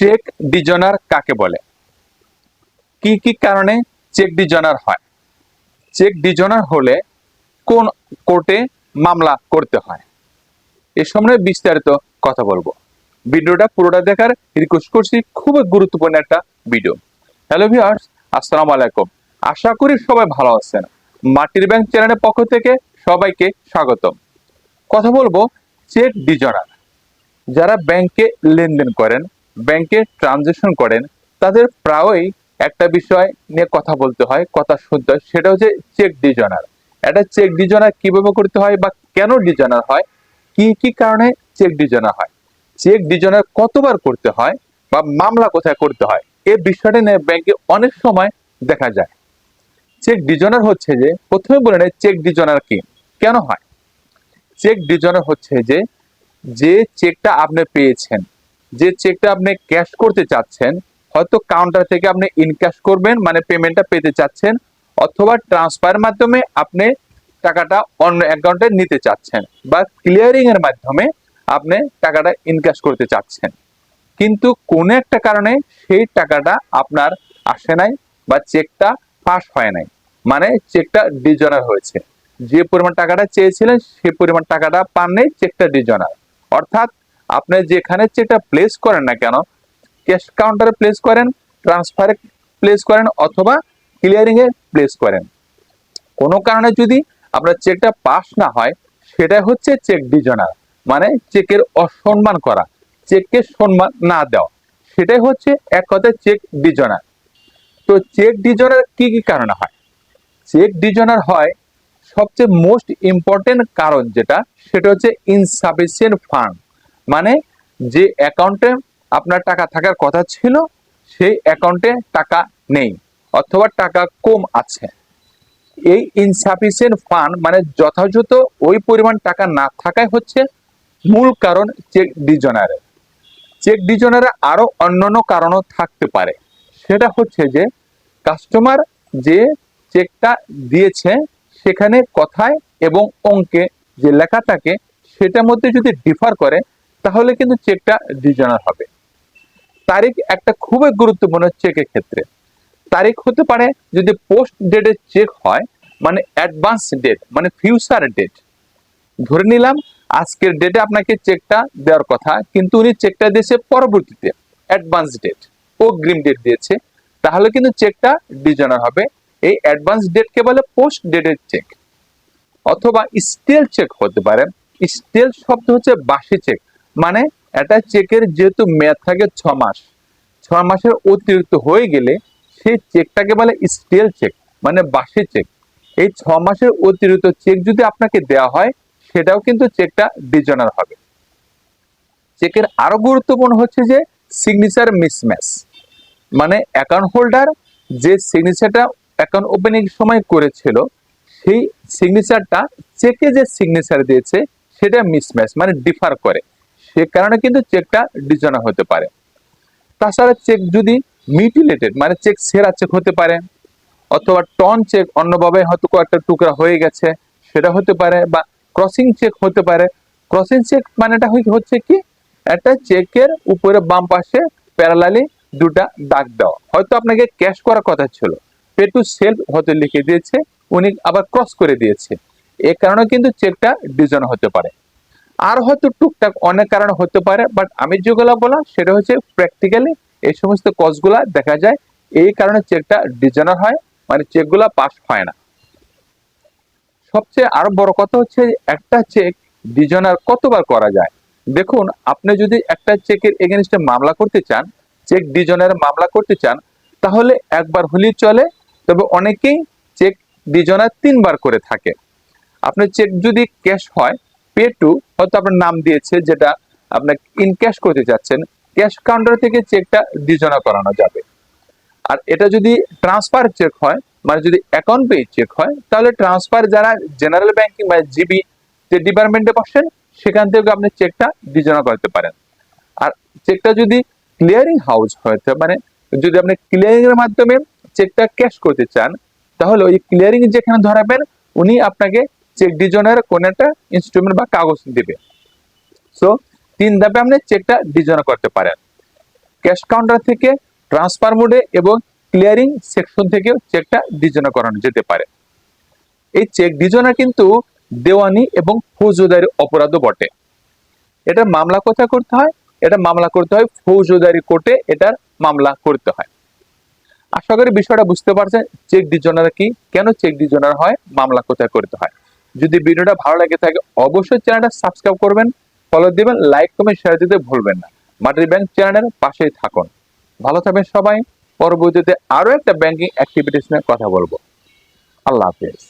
Check dishonour কাকে বলে? কি কি কারণে চেক ডিজনার হয়? চেক ডিজনার হলে কোন কোর্টে মামলা করতে হয়? এ সম্বন্ধে বিস্তারিত কথা বলব। ভিডিওটা পুরোটা দেখার রিকোয়েস্ট করছি, খুবই গুরুত্বপূর্ণ একটা ভিডিও হ্যালো ভিউয়ার্স আসসালামু আলাইকুম। আশা করি সবাই ভালো আছেন। মাটির ব্যাংক চ্যানেলের পক্ষ থেকে সবাইকে স্বাগতম। কথা বলব, চেক ডিজনার। যারা ব্যাংকে লেনদেন করেন ব্যাংকে ট্রানজেকশন করেন, তাদের প্রায়ই একটা বিষয় নিয়ে কথা বলতে হয়, কথা শুনতে হয়, সেটা হচ্ছে চেক ডিজনার। এটা চেক ডিজনার কীভাবে করতে হয় বা কেন ডিজনার হয়, কি কি কারণে চেক ডিজনার হয়? চেক ডিজনার কতবার করতে হয় বা মামলা কোথায় করতে হয় এই বিষয়টা নিয়ে ব্যাংকে অনেক সময় দেখা যায়। চেক ডিজনার হচ্ছে যে, প্রথমে বলে নেয় চেক ডিজনার কি, কেন হয়? চেক ডিজনার হচ্ছে যে যে চেকটা আপনি পেয়েছেন যে চেকটা আপনি ক্যাশ করতে চাচ্ছেন, হয়তো কাউন্টার থেকে আপনি ইনক্যাশ করবেন মানে পেমেন্টটা পেতে চাচ্ছেন, অথবা ট্রান্সফার মাধ্যমে আপনি টাকাটা অন্য অ্যাকাউন্টে নিতে চাচ্ছেন বা ক্লিয়ারিং এর মাধ্যমে আপনি টাকাটা ইনক্যাশ করতে চাচ্ছেন। কিন্তু কোনো একটা কারণে সেই টাকাটা আপনার আসে নাই বা চেকটা পাস হয় নাই মানে চেকটা ডিজনার হয়েছে। যে পরিমাণ টাকাটা চেয়েছিলেন সেই পরিমাণ টাকাটা পাননি চেকটা ডিজনার অর্থাৎ আপনি যেখানে চেকটা প্লেস করেন না কেন ক্যাশ কাউন্টারে প্লেস করেন ট্রান্সফারে প্লেস করেন অথবা ক্লিয়ারিং এ প্লেস করেন। কোনো কারণে যদি আপনার চেকটা পাস না হয়, সেটা হচ্ছে চেক ডিজনার মানে চেকের অসম্মান করা চেককে সম্মান না দেওয়া, সেটাই হচ্ছে এক কথায় চেক ডিজনার তো চেক ডিজনার কি কি কারণে হয়? চেক ডিজনার হয়, সবচেয়ে মোস্ট ইম্পর্টেন্ট কারণ যেটা, সেটা হচ্ছে ইনসাফিসিয়েন্ট ফান্ড মানে যে অ্যাকাউন্টে আপনার টাকা থাকার কথা ছিল, সেই অ্যাকাউন্টে টাকা নেই অথবা টাকা কম আছে। এই ইনসাফিসিয়েন্ট ফান্ড মানে যথাযথ ওই পরিমাণ টাকা না থাকাই হচ্ছে মূল কারণ চেক ডিজনারের চেক ডিজনারে আরও অন্যান্য কারণও থাকতে পারে। সেটা হচ্ছে যে কাস্টমার যে চেকটা দিয়েছে, সেখানে কথায় এবং অঙ্কে যে লেখা থাকে সেটার মধ্যে যদি ডিফার করে তাহলে কিন্তু চেকটা ডিজনার হবে। তারিখ একটা খুবই গুরুত্বপূর্ণ চেকের ক্ষেত্রে। তারিখ হতে পারে যদি পোস্ট ডেটের চেক হয় মানে অ্যাডভান্স ডেট মানে ফিউচার ডেট ধরে নিলাম, আজকের ডেটে আপনাকে চেকটা দেওয়ার কথা, কিন্তু উনি চেকটা দিয়েছে পরবর্তীতে অ্যাডভান্স ডেট অগ্রিম ডেট দিয়েছে। তাহলে কিন্তু চেকটা ডিজনার হবে। এই অ্যাডভান্স ডেটকে বলে পোস্ট ডেটের চেক অথবা স্টেল চেক হতে পারে। স্টেল শব্দ হচ্ছে বাসি চেক মানে এটা চেকের যেহেতু মেয়াদ থাকে ছ মাস ছ মাসের অতিরিক্ত হয়ে গেলে সেই চেকটাকে বলে স্টেল চেক মানে বাসি চেক এই ছ মাসের অতিরিক্ত চেক যদি আপনাকে দেওয়া হয়, সেটাও কিন্তু চেকটা ডিজনার হবে। চেকের আরও গুরুত্বপূর্ণ হচ্ছে যে সিগনেচার মিসম্যাচ মানে অ্যাকাউন্ট হোল্ডার যে সিগনেচারটা অ্যাকাউন্ট ওপেনিং সময় করেছিল, সেই সিগনেচারটা চেকে যে সিগনেচার দিয়েছে, সেটা মিসম্যাচ মানে ডিফার করে। সে কারণে কিন্তু চেকটা ডিজনার হতে পারে। তাছাড়া চেক যদি মিটিলেটেড মানে চেক সেরা চেক হতে পারে, অথবা টন চেক অন্যভাবে হয়তো কয়েকটা টুকরা হয়ে গেছে, সেটা হতে পারে বা ক্রসিং চেক হতে পারে। ক্রসিং চেক মানেটা হচ্ছে কি? একটা চেকের উপরে বাম পাশে প্যারালালি দুটা দাগ দেওয়া। হয়তো আপনাকে ক্যাশ করার কথা ছিল। পে টু সেলফ হয়তো লিখে দিয়েছে, উনি আবার ক্রস করে দিয়েছে। এ কারণে কিন্তু চেকটা ডিজন হতে পারে। আর হয়তো টুকটাক অনেক কারণে হতে পারে বাট আমি যেগুলো বললাম সেটা হচ্ছে প্র্যাকটিক্যালি এই সমস্ত কজগুলা দেখা যায়, এই কারণে চেকটা ডিজনার হয় মানে চেকগুলা পাস হয় না। সবচেয়ে আরও বড় কথা হচ্ছে একটা চেক ডিজনার কতবার করা যায়? দেখুন, আপনি যদি একটা চেকের এগেনস্টে মামলা করতে চান চেক ডিজনের মামলা করতে চান, তাহলে একবার হলেই চলে, তবে অনেকেই চেক ডিজনার তিনবার করে থাকে। আপনার চেক যদি ক্যাশ হয় পে টু হয়তো আপনার নাম দিয়েছে যেটা আপনি ইন ক্যাশ করতে চাচ্ছেন ক্যাশ কাউন্টার থেকে চেকটা ডিজনা করানো যাবে। আর এটা যদি ট্রান্সফার চেক হয় মানে যদি অ্যাকাউন্ট পে চেক হয়, তাহলে ট্রান্সফার যারা জেনারেল ব্যাংকিং বা জিবি যে ডিপার্টমেন্টে বসেন, সেখান থেকে আপনি চেকটা ডিজনা করতে পারেন। আর চেকটা যদি ক্লিয়ারিং হাউস হয়তো মানে যদি আপনি ক্লিয়ারিং এর মাধ্যমে চেকটা ক্যাশ করতে চান, তাহলে ওই ক্লিয়ারিং যেখানে ধরাবেন, উনি আপনাকে চেক ডিজনের কোন একটা ইনস্ট্রুমেন্ট বা কাগজ দিবে। সো তিন ধাপে আপনি চেকটা ডিজনা করতে পারেন। ক্যাশ কাউন্টার থেকে ট্রান্সফার মোডে এবং ক্লিয়ারিং সেকশন থেকেও চেকটা ডিজোনার করানো যেতে পারে। এই চেক ডিজোনার কিন্তু দেওয়ানি এবং ফৌজদারি অপরাধও বটে। এটা মামলা কোথায় করতে হয়? এটা মামলা করতে হয় ফৌজদারি কোর্টে, এটার মামলা করতে হয়। আশা করি বিষয়টা বুঝতে পারছেন চেক ডিজোনার কি? কেন চেক ডিজোনার হয়? মামলা কোথায় করতে হয়? যদি ভিডিওটা ভালো লাগে থাকে, অবশ্যই চ্যানেলটা সাবস্ক্রাইব করবেন ফলো দিবেন লাইক কমেন্ট শেয়ার দিতে ভুলবেন না। মাটির ব্যাংক চ্যানেলের পাশেই থাকুন। ভালো থাকবেন সবাই। পরবর্তীতে আরও একটা ব্যাংকিং অ্যাক্টিভিটিস নিয়ে কথা বলব। আল্লাহ হাফেজ।